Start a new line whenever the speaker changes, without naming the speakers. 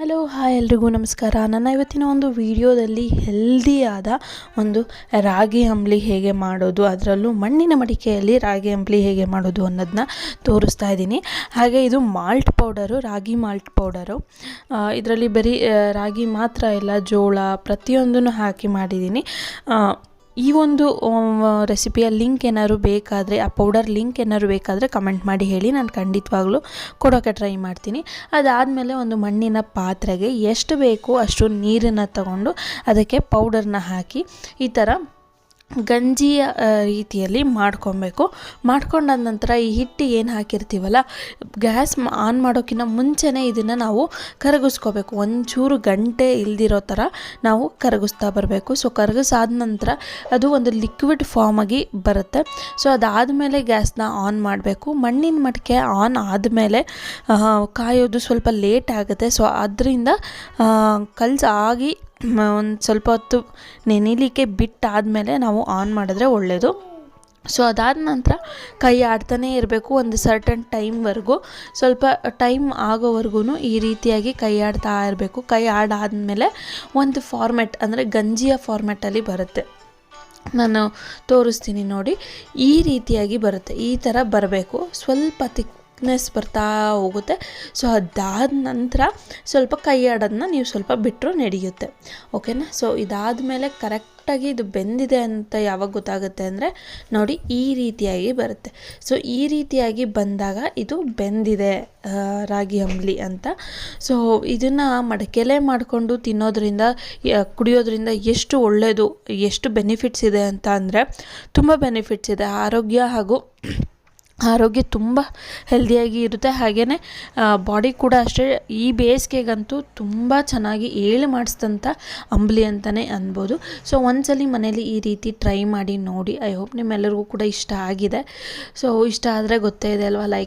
Hello, hi ಎಲ್ರಿಗೂ ನಮಸ್ಕಾರ. ನನ್ನ ಇವತ್ತಿನ ಒಂದು ವಿಡಿಯೋದಲ್ಲಿ ಹೆಲ್ದಿಯಾದ ಒಂದು ರಾಗಿ ಅಂಬ್ಲಿ ಹೇಗೆ ಮಾಡೋದು, ಅದರಲ್ಲೂ ಮಣ್ಣಿನ ಮಡಿಕೆಯಲ್ಲಿ ರಾಗಿ ಅಂಬ್ಲಿ ಹೇಗೆ ಮಾಡೋದು ಅನ್ನೋದನ್ನ ತೋರಿಸ್ತಾ ಇದ್ದೀನಿ. ಹಾಗೆ ಇದು malt powder, ragi malt powder. ಇದರಲ್ಲಿ ಬರೀ ರಾಗಿ ಮಾತ್ರ ಇಲ್ಲ, ಜೋಳ ಪ್ರತಿಯೊಂದನ್ನು ಹಾಕಿ ಮಾಡಿದ್ದೀನಿ. ಈ ಒಂದು ರೆಸಿಪಿಯ ಲಿಂಕ್ ಏನಾದ್ರು ಬೇಕಾದರೆ, ಆ ಪೌಡರ್ ಲಿಂಕ್ ಏನಾದ್ರು ಬೇಕಾದರೆ ಕಮೆಂಟ್ ಮಾಡಿ ಹೇಳಿ, ನಾನು ಖಂಡಿತವಾಗ್ಲೂ ಕೊಡೋಕ್ಕೆ ಟ್ರೈ ಮಾಡ್ತೀನಿ. ಅದಾದಮೇಲೆ ಒಂದು ಮಣ್ಣಿನ ಪಾತ್ರೆಗೆ ಎಷ್ಟು ಬೇಕು ಅಷ್ಟು ನೀರನ್ನು ತಗೊಂಡು ಅದಕ್ಕೆ ಪೌಡರ್ನ ಹಾಕಿ, ಈ ಥರ ಗಂಜಿಯ ರೀತಿಯಲ್ಲಿ ಮಾಡ್ಕೊಬೇಕು. ಮಾಡ್ಕೊಂಡಾದ ನಂತರ ಈ ಹಿಟ್ಟು ಏನು ಹಾಕಿರ್ತೀವಲ್ಲ, ಗ್ಯಾಸ್ ಆನ್ ಮಾಡೋಕ್ಕಿಂತ ಮುಂಚೆನೇ ಇದನ್ನು ನಾವು ಕರಗಿಸ್ಕೋಬೇಕು. ಒಂಚೂರು ಗಂಟೆ ಇಲ್ದಿರೋ ಥರ ನಾವು ಕರಗಿಸ್ತಾ ಬರಬೇಕು. ಸೊ ಕರಗಿಸಾದ ನಂತರ ಅದು ಒಂದು ಲಿಕ್ವಿಡ್ ಫಾರ್ಮ್ ಆಗಿ ಬರುತ್ತೆ. ಸೊ ಅದಾದಮೇಲೆ ಗ್ಯಾಸ್ನ ಆನ್ ಮಾಡಬೇಕು. ಮಣ್ಣಿನ ಮಡಿಕೆ ಆನ್ ಆದಮೇಲೆ ಕಾಯೋದು ಸ್ವಲ್ಪ ಲೇಟ್ ಆಗುತ್ತೆ. ಸೊ ಅದರಿಂದ ಕಲ್ಸಾಗಿ ಒಂದು ಸ್ವಲ್ಪ ಹೊತ್ತು ನೆನಿಲಿಕ್ಕೆ ಬಿಟ್ಟಾದಮೇಲೆ ನಾವು ಆನ್ ಮಾಡಿದ್ರೆ ಒಳ್ಳೆಯದು ಸೊ ಅದಾದ ನಂತರ ಕೈ ಆಡ್ತಾನೇ ಇರಬೇಕು ಒಂದು ಸರ್ಟನ್ ಟೈಮ್ವರೆಗೂ ಸ್ವಲ್ಪ ಟೈಮ್ ಆಗೋವರೆಗೂ ಈ ರೀತಿಯಾಗಿ ಕೈ ಆಡ್ತಾ ಇರಬೇಕು. ಕೈ ಆಡಾದಮೇಲೆ ಒಂದು ಫಾರ್ಮೆಟ್ ಅಂದರೆ ಗಂಜಿಯ ಫಾರ್ಮೆಟಲ್ಲಿ ಬರುತ್ತೆ. ನಾನು ತೋರಿಸ್ತೀನಿ ನೋಡಿ. ಈ ರೀತಿಯಾಗಿ ಬರುತ್ತೆ. ಈ ಥರ ಬರಬೇಕು. ಸ್ವಲ್ಪ ತಿಕ್ನೆಸ್ ಬರ್ತಾ ಹೋಗುತ್ತೆ. ಸೊ ಅದಾದ ನಂತರ ಸ್ವಲ್ಪ ಕೈ ಆಡೋದನ್ನ ನೀವು ಸ್ವಲ್ಪ ಬಿಟ್ಟರು ನಡೆಯುತ್ತೆ. ಓಕೆನಾ ಸೊ ಇದಾದಮೇಲೆ ಕರೆಕ್ಟಾಗಿ ಇದು ಬೆಂದಿದೆ ಅಂತ ಯಾವಾಗ ಗೊತ್ತಾಗುತ್ತೆ ಅಂದರೆ ನೋಡಿ, ಈ ರೀತಿಯಾಗಿ ಬರುತ್ತೆ. ಸೊ ಈ ರೀತಿಯಾಗಿ ಬಂದಾಗ ಇದು ಬೆಂದಿದೆ ರಾಗಿ ಅಂಬ್ಲಿ ಅಂತ. ಸೊ ಇದನ್ನು ಮಡಕೆಲೆ ಮಾಡಿಕೊಂಡು ತಿನ್ನೋದ್ರಿಂದ ಕುಡಿಯೋದ್ರಿಂದ ಎಷ್ಟು ಒಳ್ಳೆಯದು ಎಷ್ಟು ಬೆನಿಫಿಟ್ಸ್ ಇದೆ ಅಂತ ಅಂದರೆ ತುಂಬ ಬೆನಿಫಿಟ್ಸ್ ಇದೆ. ಆರೋಗ್ಯ ಹಾಗೂ ಆರೋಗ್ಯ ತುಂಬ ಹೆಲ್ದಿಯಾಗಿ ಇರುತ್ತೆ. ಹಾಗೆಯೇ ಬಾಡಿ ಕೂಡ ಅಷ್ಟೇ, ಈ ಬೇಸಿಗೆಗಂತೂ ತುಂಬ ಚೆನ್ನಾಗಿ ಏಳು ಮಾಡಿಸಿದಂಥ ಅಂಬ್ಲಿ ಅಂತಲೇ ಅನ್ಬೋದು. ಸೊ ಒಂದ್ಸಲಿ ಮನೇಲಿ ಈ ರೀತಿ ಟ್ರೈ ಮಾಡಿ ನೋಡಿ ಐ ಹೋಪ್ ನಿಮ್ಮೆಲ್ಲರಿಗೂ ಕೂಡ ಇಷ್ಟ ಆಗಿದೆ. ಸೊ ಇಷ್ಟ ಆದರೆ ಗೊತ್ತೇ ಇದೆ ಅಲ್ವಾ ಲೈಕ್